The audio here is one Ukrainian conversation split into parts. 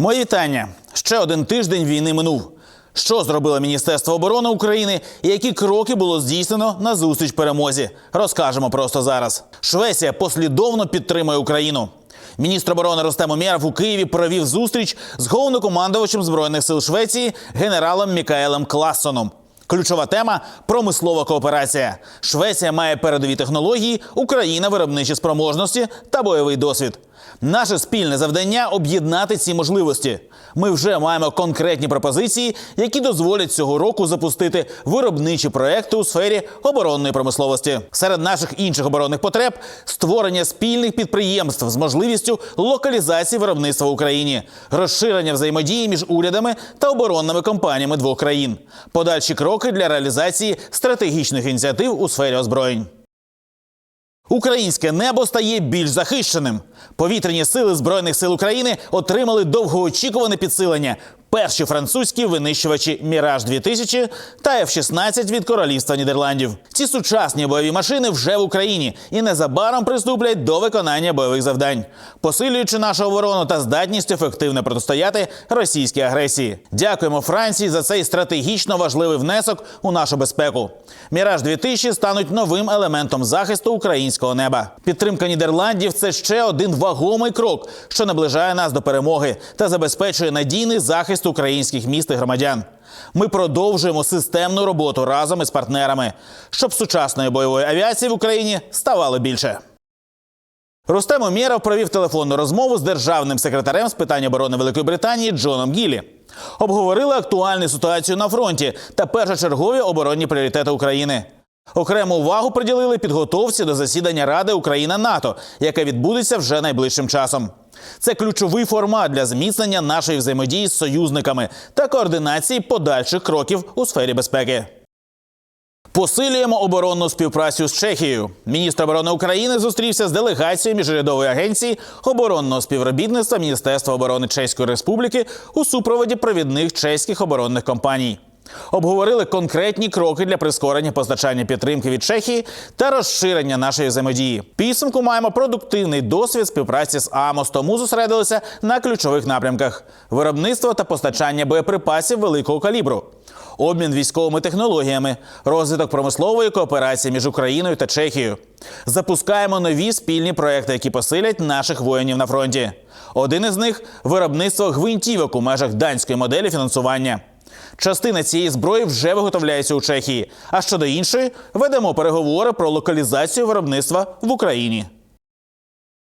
Мої вітання. Ще один тиждень війни минув. Що зробило Міністерство оборони України і які кроки було здійснено на зустріч перемозі? Розкажемо просто зараз. Швеція послідовно підтримує Україну. Міністр оборони Рустем Умєров у Києві провів зустріч з головнокомандувачем збройних сил Швеції генералом Мікаелем Классоном. Ключова тема промислова кооперація. Швеція має передові технології, Україна виробничі спроможності та бойовий досвід. Наше спільне завдання об'єднати ці можливості. Ми вже маємо конкретні пропозиції, які дозволять цього року запустити виробничі проекти у сфері оборонної промисловості. Серед наших інших оборонних потреб створення спільних підприємств з можливістю локалізації виробництва в Україні, розширення взаємодії між урядами та оборонними компаніями двох країн, подальші кроки для реалізації стратегічних ініціатив у сфері озброєнь. Українське небо стає більш захищеним. Повітряні сили збройних сил України отримали довгоочікуване підсилення. Перші французькі винищувачі Міраж 2000 та F-16 від Королівства Нідерландів. Ці сучасні бойові машини вже в Україні і незабаром приступлять до виконання бойових завдань, посилюючи нашу оборону та здатність ефективно протистояти російській агресії. Дякуємо Франції за цей стратегічно важливий внесок у нашу безпеку. Міраж 2000 стануть новим елементом захисту українського неба. Підтримка Нідерландів це ще один вагомий крок, що наближає нас до перемоги та забезпечує надійний захист українських міст і громадян. Ми продовжуємо системну роботу разом із партнерами, щоб сучасної бойової авіації в Україні ставало більше. Рустем Умєров провів телефонну розмову з державним секретарем з питань оборони Великої Британії Джоном Гілі. Обговорили актуальну ситуацію на фронті та першочергові оборонні пріоритети України. Окрему увагу приділили підготовці до засідання Ради Україна НАТО, яке відбудеться вже найближчим часом. Це ключовий формат для зміцнення нашої взаємодії з союзниками та координації подальших кроків у сфері безпеки. Посилюємо оборонну співпрацю з Чехією. Міністр оборони України зустрівся з делегацією міжурядової агенції оборонного співробітництва Міністерства оборони Чеської Республіки у супроводі провідних чеських оборонних компаній. Обговорили конкретні кроки для прискорення постачання підтримки від Чехії та розширення нашої взаємодії. Підсумку маємо продуктивний досвід співпраці з АМОС, тому зосередилися на ключових напрямках: виробництво та постачання боєприпасів великого калібру, обмін військовими технологіями, розвиток промислової кооперації між Україною та Чехією. Запускаємо нові спільні проекти, які посилять наших воїнів на фронті. Один із них виробництво гвинтівок у межах данської моделі фінансування. Частина цієї зброї вже виготовляється у Чехії. А щодо іншої, ведемо переговори про локалізацію виробництва в Україні.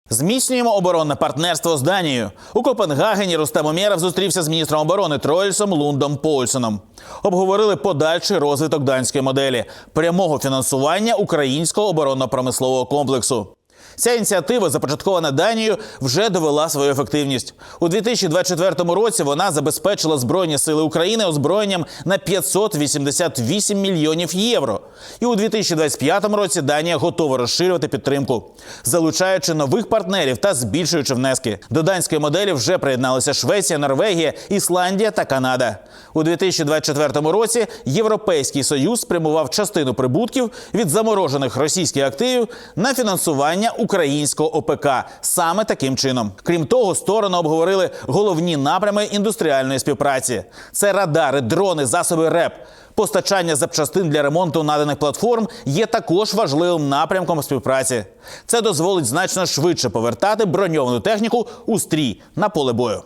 Зміцнюємо оборонне партнерство з Данією. У Копенгагені Рустем Умєров зустрівся з міністром оборони Троїльсом Лундом Польсоном. Обговорили подальший розвиток данської моделі прямого фінансування українського оборонно-промислового комплексу. Ця ініціатива, започаткована Данією, вже довела свою ефективність. У 2024 році вона забезпечила Збройні сили України озброєнням на 588 мільйонів євро. І у 2025 році Данія готова розширювати підтримку, залучаючи нових партнерів та збільшуючи внески. До данської моделі вже приєдналися Швеція, Норвегія, Ісландія та Канада. У 2024 році Європейський союз спрямував частину прибутків від заморожених російських активів на фінансування українського ОПК саме таким чином. Крім того, сторони обговорили головні напрями індустріальної співпраці: це радари, дрони, засоби РЕП. Постачання запчастин для ремонту наданих платформ є також важливим напрямком співпраці. Це дозволить значно швидше повертати броньовану техніку у стрій на поле бою.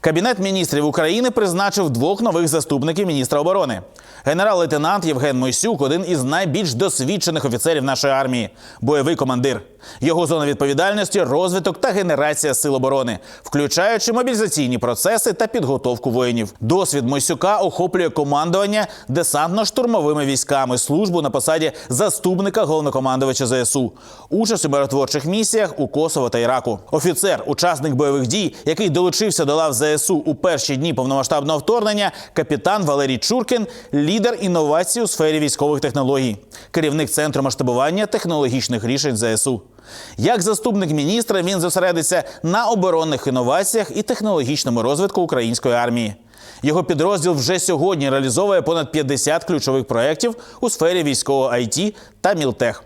Кабінет міністрів України призначив двох нових заступників міністра оборони. Генерал-лейтенант Євген Мойсюк один із найбільш досвідчених офіцерів нашої армії, бойовий командир. Його зона відповідальності розвиток та генерація сил оборони, включаючи мобілізаційні процеси та підготовку воїнів. Досвід Мойсюка охоплює командування десантно-штурмовими військами, службу на посаді заступника головнокомандувача ЗСУ, участь у миротворчих місіях у Косово та Іраку. Офіцер, учасник бойових дій, який долучився до лав ЗСУ у перші дні повномасштабного вторгнення, капітан Валерій Чуркін, лідер інновацій у сфері військових технологій, керівник центру масштабування технологічних рішень ЗСУ. Як заступник міністра він зосередиться на оборонних інноваціях і технологічному розвитку української армії. Його підрозділ вже сьогодні реалізовує понад 50 ключових проєктів у сфері військового IT та Мілтех.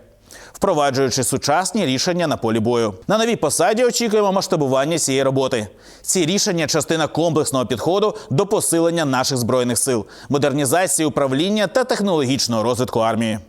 впроваджуючи сучасні рішення на полі бою. На новій посаді очікуємо масштабування цієї роботи. Ці рішення частина комплексного підходу до посилення наших збройних сил, модернізації управління та технологічного розвитку армії.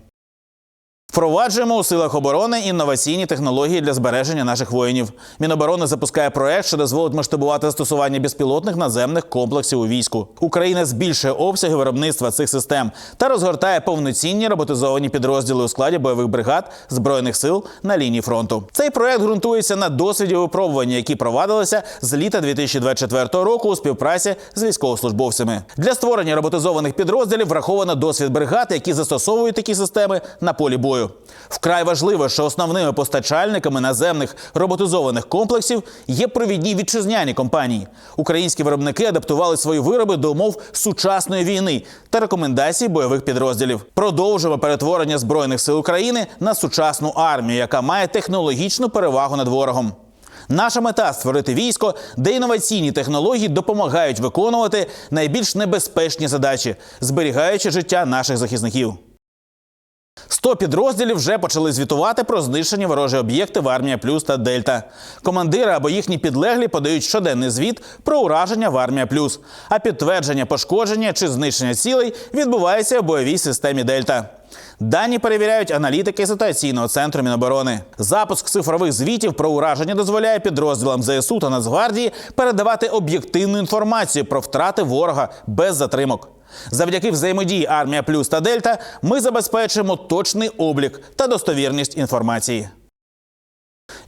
Впроваджуємо у силах оборони інноваційні технології для збереження наших воїнів. Міноборони запускає проект, що дозволить масштабувати застосування безпілотних наземних комплексів у війську. Україна збільшує обсяги виробництва цих систем та розгортає повноцінні роботизовані підрозділи у складі бойових бригад збройних сил на лінії фронту. Цей проект ґрунтується на досвіді випробування, які провадилися з літа 2024 року у співпраці з військовослужбовцями. Для створення роботизованих підрозділів враховано досвід бригад, які застосовують такі системи на полі бою. Вкрай важливо, що основними постачальниками наземних роботизованих комплексів є провідні вітчизняні компанії. Українські виробники адаптували свої вироби до умов сучасної війни та рекомендацій бойових підрозділів. Продовжуємо перетворення збройних сил України на сучасну армію, яка має технологічну перевагу над ворогом. Наша мета створити військо, де інноваційні технології допомагають виконувати найбільш небезпечні задачі, зберігаючи життя наших захисників. 100 підрозділів вже почали звітувати про знищені ворожі об'єкти в армія Плюс та Дельта. Командири або їхні підлеглі подають щоденний звіт про ураження в армія Плюс. А підтвердження пошкодження чи знищення цілей відбувається в бойовій системі Дельта. Дані перевіряють аналітики ситуаційного центру Міноборони. Запуск цифрових звітів про ураження дозволяє підрозділам ЗСУ та Нацгвардії передавати об'єктивну інформацію про втрати ворога без затримок. Завдяки взаємодії Армія Плюс та Дельта ми забезпечуємо точний облік та достовірність інформації.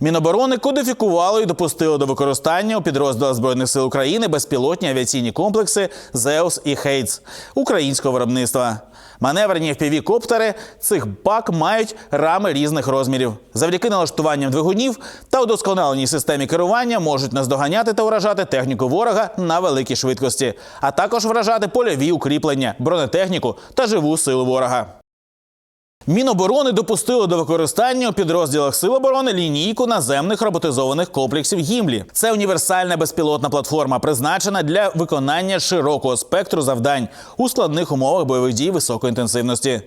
Міноборони кодифікувало і допустило до використання у підрозділах збройних сил України безпілотні авіаційні комплекси «Зеус» і «Хейтс» українського виробництва. Маневрені fpv коптери цих бак мають рами різних розмірів. Завдяки налаштуванням двигунів та удосконаленій системі керування можуть наздоганяти та вражати техніку ворога на великій швидкості, а також вражати польові укріплення, бронетехніку та живу силу ворога. Міноборони допустили до використання у підрозділах Сил оборони лінійку наземних роботизованих комплексів Гімлі. Це універсальна безпілотна платформа, призначена для виконання широкого спектру завдань у складних умовах бойових дій високої інтенсивності.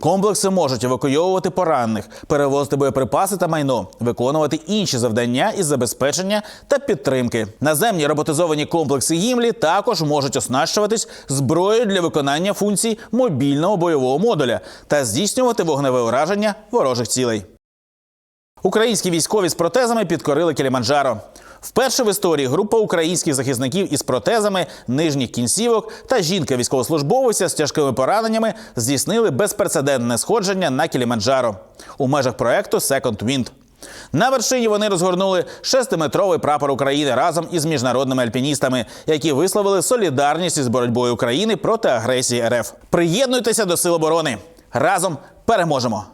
Комплекси можуть евакуйовувати поранених, перевозити боєприпаси та майно, виконувати інші завдання із забезпечення та підтримки. Наземні роботизовані комплекси Гімлі також можуть оснащуватись зброєю для виконання функцій мобільного бойового модуля та здійснювати вогневе ураження ворожих цілей. Українські військові з протезами підкорили Кіліманджаро. Вперше в історії група українських захисників із протезами нижніх кінцівок та жінка військовослужбовиця з тяжкими пораненнями здійснили безпрецедентне сходження на Кіліманджаро у межах проекту Second Wind. На вершині вони розгорнули шестиметровий прапор України разом із міжнародними альпіністами, які висловили солідарність із боротьбою України проти агресії РФ. Приєднуйтеся до сил оборони разом переможемо.